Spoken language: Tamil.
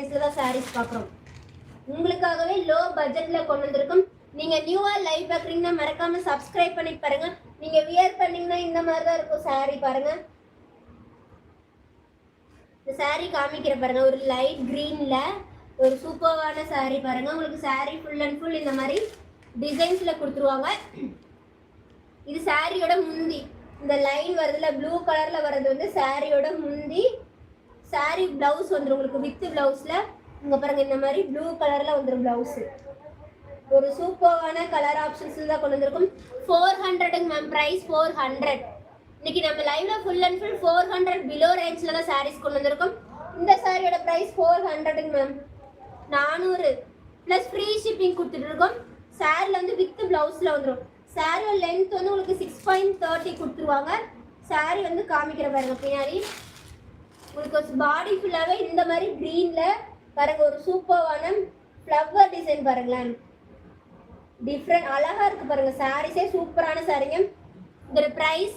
ரேஞ்சில் தான் சாரீஸ் பார்க்குறோம் உங்களுக்காகவே லோ பட்ஜெட்டில் கொண்டு வந்திருக்கோம். நீங்கள் நியூவாக லைவ் பார்க்குறீங்கன்னா மறக்காமல் சப்ஸ்கிரைப் பண்ணி பாருங்கள் நீங்கள் வியர் பண்ணீங்கன்னா இந்த மாதிரி தான் இருக்கும் சாரீ பாருங்கள் இந்த சாரீ காமிக்கிற பாருங்கள் ஒரு லைட் க்ரீனில் ஒரு சூப்பர்வான சாரீ பாருங்கள் உங்களுக்கு சாரீ ஃபுல் அண்ட் ஃபுல் இந்த மாதிரி டிசைன்ஸில் கொடுத்துருவாங்க. இது சாரியோட முந்தி. இந்த லைன் வருதுல ப்ளூ கலரில் வர்றது வந்து சாரியோட முந்தி சாரி பிளவுஸ் வந்துடும் உங்களுக்கு வித் பிளவுஸில் இங்கே பாருங்கள் இந்த மாதிரி ப்ளூ கலரில் வந்துடும் பிளவுஸு ஒரு சூப்பரான கலர் ஆப்ஷன்ஸ் தான் கொண்டு வந்திருக்கும். ஃபோர் ஹண்ட்ரடுங்க மேம் ப்ரைஸ் ஃபோர் ஹண்ட்ரட் இன்னைக்கு நம்ம லைவ்ல full and full four hundred below ரேஞ்சில் தான் சாரீஸ் கொண்டு வந்திருக்கோம். இந்த சாரியோட ப்ரைஸ் ஃபோர் ஹண்ட்ரடுங்க மேம் நானூறு. ப்ளஸ் ஃப்ரீ ஷிப்பிங் கொடுத்துட்ருக்கோம் சாரியில் வந்து வித் ப்ளவுஸில் வந்துடும் சாரியோட லென்த் வந்து உங்களுக்கு சிக்ஸ் பாயிண்ட் தேர்ட்டி கொடுத்துருவாங்க. சாரி வந்து காமிக்கிற பாருங்க பின்னாடி. பாடி ஃபுல்லாகவே இந்த மாதிரி க்ரீனில் பாருங்கள் ஒரு சூப்பர்வான ஃப்ளவர் டிசைன் பாருங்களேன். டிஃப்ரெண்ட் அழகாக இருக்குது பாருங்கள் சாரீஸே சூப்பரான சாரீங்க இதோட ப்ரைஸ்